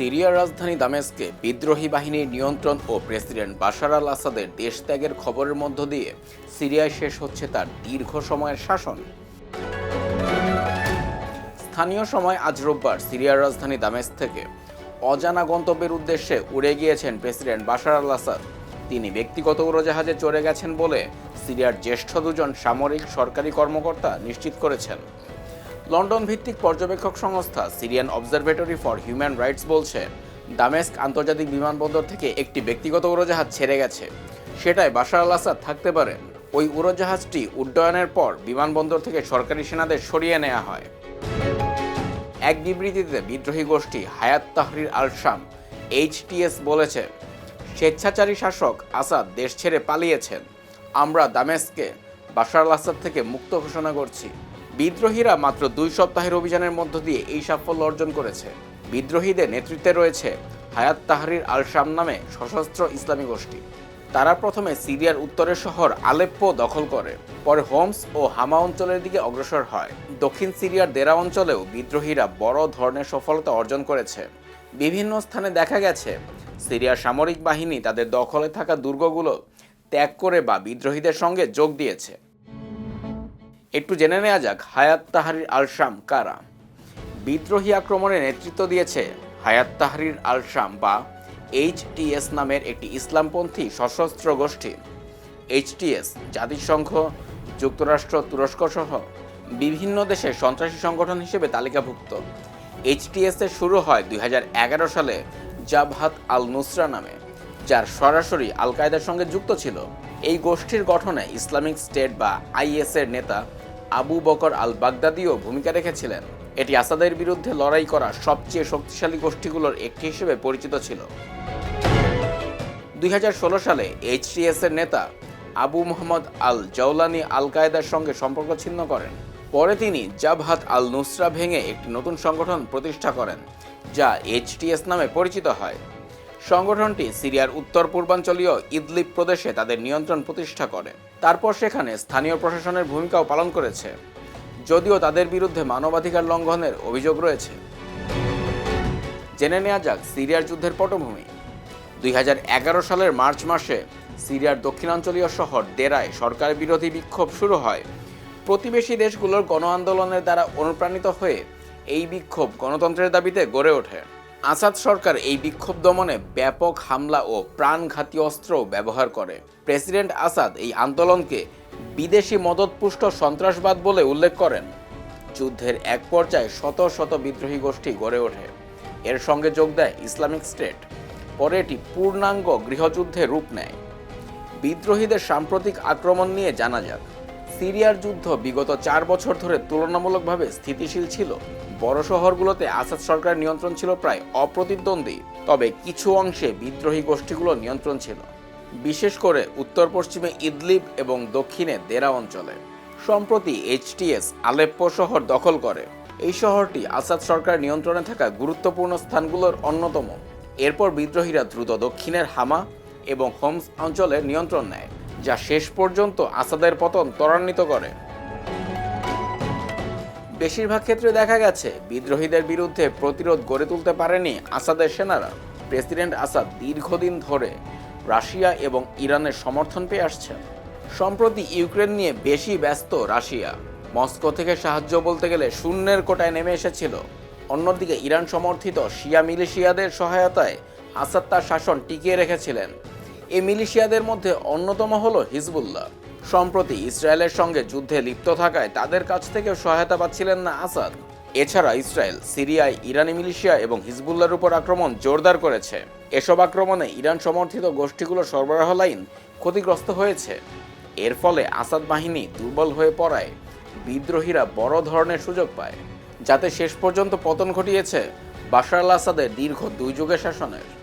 সিরিয়ার রাজধানী দামেস্কে বিদ্রোহী বাহিনীর নিয়ন্ত্রণ ও প্রেসিডেন্ট বাশার আল আসাদের দেশ ত্যাগের খবরের মধ্য দিয়ে সিরিয়ায় শেষ হচ্ছে তার দীর্ঘ সময়ের শাসন। স্থানীয় সময় আজ রোববার সিরিয়ার রাজধানী দামেস থেকে অজানা গন্তব্যের উদ্দেশ্যে উড়ে গিয়েছেন প্রেসিডেন্ট বাশার আল আসাদ তিনি ব্যক্তিগত উড়োজাহাজে চড়ে গেছেন বলে সিরিয়ার জ্যেষ্ঠ দুজন সামরিক সরকারি কর্মকর্তা নিশ্চিত করেছেন। লন্ডন ভিত্তিক পর্যবেক্ষক সংস্থা Syrian observatory for human rights বলছে, দামেস্ক আন্তর্জাতিক বিমানবন্দর থেকে একটি ব্যক্তিগত উড়োজাহাজ ছেড়ে গেছে। সেটাই বাশার আল আসাদ থাকতে পারেন। ওই উড়োজাহাজটি উড্ডয়নের পর বিমানবন্দর থেকে সরকারি সেনাদের সরিয়ে নেওয়া হয়। এক বিবৃতিতে বিদ্রোহী গোষ্ঠী হায়াত তাহরির আল শাম এইচটিএস বলেছে, স্বেচ্ছাচারী শাসক আসাদ দেশ ছেড়ে পালিয়েছেন। আমরা দামেস্কে বাশার আল আসাদ থেকে মুক্ত ঘোষণা করছি। বিদ্রোহীরা মাত্র দুই সপ্তাহের অভিযানের মধ্য দিয়ে এই সাফল্য অর্জন করেছে। বিদ্রোহীদের নেতৃত্বে রয়েছে হায়াত তাহরির আল শাম নামে সশস্ত্র ইসলামী গোষ্ঠী। তারা প্রথমে সিরিয়ার উত্তরের শহর আলেপ্পো দখল করে, পরে হোমস ও হামা অঞ্চলের দিকে অগ্রসর হয়। দক্ষিণ সিরিয়ার দেরা অঞ্চলেও বিদ্রোহীরা বড় ধরনের সফলতা অর্জন করেছে। বিভিন্ন স্থানে দেখা গেছে, সিরিয়ার সামরিক বাহিনী তাদের দখলে থাকা দুর্গগুলো ত্যাগ করে বা বিদ্রোহীদের সঙ্গে যোগ দিয়েছে। একটু জেনে নেওয়া যাক, হায়াত তাহারির আল শাম কারা? বিদ্রোহী আক্রমণে নেতৃত্ব দিয়েছে হায়াত তাহরির আল শাম বা এইচটিএস নামের একটি ইসলামপন্থী সশস্ত্র গোষ্ঠী। এইচটিএস জাতিসংঘ, যুক্তরাষ্ট্র তুরস্ক সহ বিভিন্ন দেশের সন্ত্রাসী সংগঠন হিসেবে তালিকাভুক্ত। এইচটিএস এর শুরু হয় দুই হাজার এগারো সালে জাবহাত আল নুসরা নামে, যার সরাসরি আল কায়দার সঙ্গে যুক্ত ছিল। এই গোষ্ঠীর গঠনে ইসলামিক স্টেট বা আইএস এর নেতা আবু বকর আল বাগদাদিও ভূমিকা রেখেছিলেন। এটি আসাদের বিরুদ্ধে লড়াই করা সবচেয়ে শক্তিশালী গোষ্ঠীগুলোর একটি হিসেবে পরিচিত ছিল। দুই হাজার ষোলো সালে এইচটিএস এর নেতা আবু মোহাম্মদ আল জৌলানি আল কায়দার সঙ্গে সম্পর্ক ছিন্ন করেন। পরে তিনি জাবহাত আল নুসরা ভেঙে একটি নতুন সংগঠন প্রতিষ্ঠা করেন, যা এইচটিএস নামে পরিচিত হয়। সংগঠনটি সিরিয়ার উত্তর পূর্বাঞ্চলীয় ইদলিব প্রদেশে তাদের নিয়ন্ত্রণ প্রতিষ্ঠা করে। তারপর সেখানে স্থানীয় প্রশাসনের ভূমিকাও পালন করেছে। যদিও তাদের বিরুদ্ধে মানবাধিকার লঙ্ঘনের অভিযোগ রয়েছে। জেনে নেওয়া যাক সিরিয়ার যুদ্ধের পটভূমি। দুই হাজার এগারো সালের মার্চ মাসে সিরিয়ার দক্ষিণাঞ্চলীয় শহর দেরায় সরকার বিরোধী বিক্ষোভ শুরু হয়। প্রতিবেশী দেশগুলোর গণ আন্দোলনের দ্বারা অনুপ্রাণিত হয়ে এই বিক্ষোভ গণতন্ত্রের দাবিতে গড়ে ওঠে। আসাদ সরকার এই বিক্ষোভ দমনে ব্যাপক হামলা ও প্রাণঘাতী অস্ত্র ব্যবহার করে। প্রেসিডেন্ট আসাদ এই আন্দোলনকে বিদেশি মদতপুষ্ট সন্ত্রাসবাদ বলে উল্লেখ করেন। যুদ্ধের এক পর্যায়ে শত শত বিদ্রোহী গোষ্ঠী গড়ে ওঠে। এর সঙ্গে যোগ দেয় ইসলামিক স্টেট। পরে এটি পূর্ণাঙ্গ গৃহযুদ্ধে রূপ নেয়। বিদ্রোহীদের সাম্প্রতিক আক্রমণ নিয়ে জানা যাক। সিরিয়ার যুদ্ধ বিগত চার বছর ধরে তুলনামূলকভাবে স্থিতিশীল ছিল। বড় শহরগুলোতে আসাদ সরকার নিয়ন্ত্রণ ছিল প্রায় অপ্রতিদ্বন্দ্বী, তবে কিছু অংশে বিদ্রোহী গোষ্ঠীগুলো নিয়ন্ত্রণ ছিল, বিশেষ করে উত্তর পশ্চিমে ইদলিব এবং দক্ষিণে দেরা অঞ্চলে। সম্প্রতি এইচটিএস আলেপ্পো শহর দখল করে। এই শহরটি আসাদ সরকার নিয়ন্ত্রণে থাকা গুরুত্বপূর্ণ স্থানগুলোর অন্যতম। এরপর বিদ্রোহীরা দ্রুত দক্ষিণের হামা এবং হোমস অঞ্চলে নিয়ন্ত্রণ নেয়। যা শেষ পর্যন্ত আসাদের পতন ত্বরান্বিত করে। বেশিরভাগ ক্ষেত্রে দেখা গেছে, বিদ্রোহীদের বিরুদ্ধে প্রতিরোধ গড়ে তুলতে পারেনি আসাদের সেনারা। প্রেসিডেন্ট আসাদ দীর্ঘদিন ধরে রাশিয়া এবং ইরানের সমর্থন পেয়ে আসছেন। সম্প্রতি ইউক্রেন নিয়ে বেশি ব্যস্ত রাশিয়া। মস্কো থেকে সাহায্য বলতে গেলে শূন্যের কোটায় নেমে এসেছিল। অন্যদিকে ইরান সমর্থিত শিয়া মিলিশিয়াদের সহায়তায় আসাদ তার শাসন টিকিয়ে রেখেছিলেন। এই মিলিশিয়াদের মধ্যে অন্যতম হল হিজবুল্লাহ। সম্প্রতি ইসরায়েলের সঙ্গে যুদ্ধে লিপ্ত থাকায় তাদের কাছ থেকে সহায়তা পাচ্ছিলেন না আসাদ। এছাড়া ইসরায়েল সিরিয়ায় ইরানি মিলিশিয়া এবং হিজবুল্লার উপর আক্রমণ জোরদার করেছে। এসব আক্রমণে ইরান সমর্থিত গোষ্ঠীগুলোর সরবরাহ লাইন ক্ষতিগ্রস্ত হয়েছে। এর ফলে আসাদ বাহিনী দুর্বল হয়ে পড়ায়। বিদ্রোহীরা বড় ধরনের সুযোগ পায়। যাতে শেষ পর্যন্ত পতন ঘটিয়েছে, বাশার আল আসাদের দীর্ঘ দুই যুগের শাসনের।